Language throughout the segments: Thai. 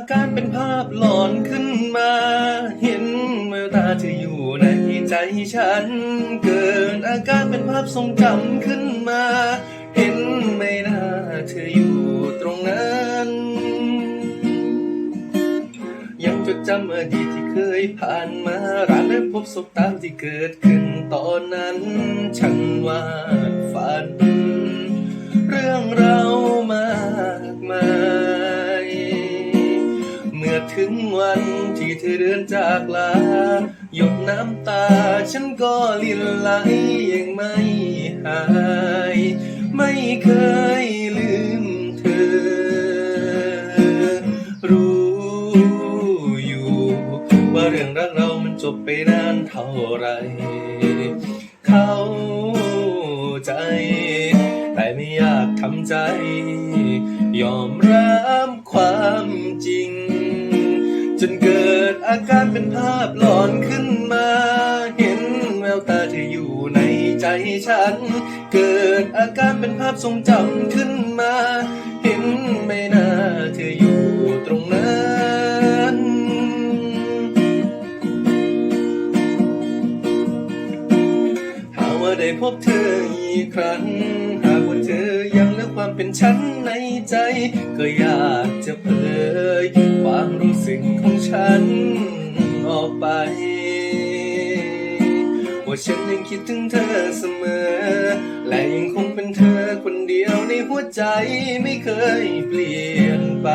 อาการเป็นภาพหลอนขึ้นมา เห็นแววตาเธออยู่ในใจฉัน เกิดอาการเป็นภาพทรงจำขึ้นมา เห็นไม่น่าเธออยู่ตรงนั้น ยังจดจำอดีตที่เคยผ่านมาร้านและพบศพตามที่เกิดขึ้นตอนนั้น ฉันวาดฝัน เรื่องเรามา เดินจากลา หยดน้ำตา ฉันก็ลินไหลยังไม่หาย ไม่เคยลืมเธอ รู้อยู่ ว่าเรื่องรักเรามันจบไปนานเท่าไร เข้าใจ แต่ไม่อยากทำใจ ยอมรับความจริง จนเกิด อาการเป็นภาพหลอนขึ้นมา เห็นแววตาเธออยู่ในใจฉัน เกิดอาการเป็นภาพทรงจำขึ้นมา เห็นไม่น่าเธออยู่ตรงนั้นหากว่าได้พบเธออีกครั้ง ความเป็นฉันในใจ ก็อยากจะเผยความรู้สึกของฉันออกไป ว่าฉันยังคิดถึงเธอเสมอ และยังคงเป็นเธอคนเดียวในหัวใจไม่เคยเปลี่ยนไป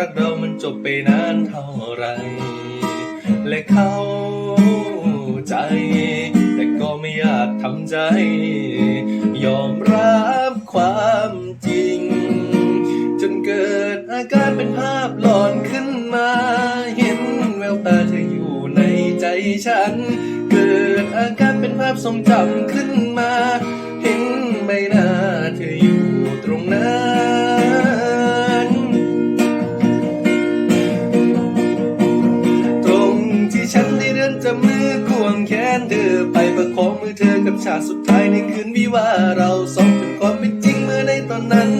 รักเรามันจบไปนานเท่าไร และเข้าใจ แต่ก็ไม่อยากทำใจ ยอมรับความจริง จนเกิดอาการเป็นภาพหลอนขึ้นมา เห็นแววตาเธออยู่ในใจฉัน เกิดอาการเป็นภาพทรงจำขึ้นมา เห็นใบหน้าเธออยู่ นจับมือควงแขนเธอไปประคองมือเธอกับฉากสุดท้ายในคืนวิวาเราสองเป็นความเป็นจริงเมื่อในตอนนั้น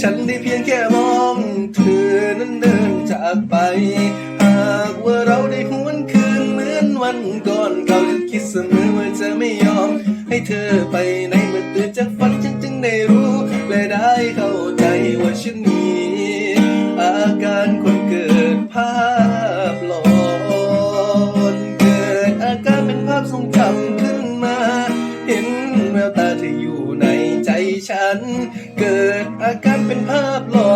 ฉันได้เพียงแค่มองเธอนั้นเดินจากไป หากว่าเราได้หวนคืนเหมือนวันก่อนเก่าจะคิดเสมอว่าจะไม่ยอมให้เธอไปนเมื่อตื่นารเป็นภาพทรงจำขึ้นมา เห็นแววตาเธออยู่ในใจฉัน เกิดอาการเป็นภาพหลอน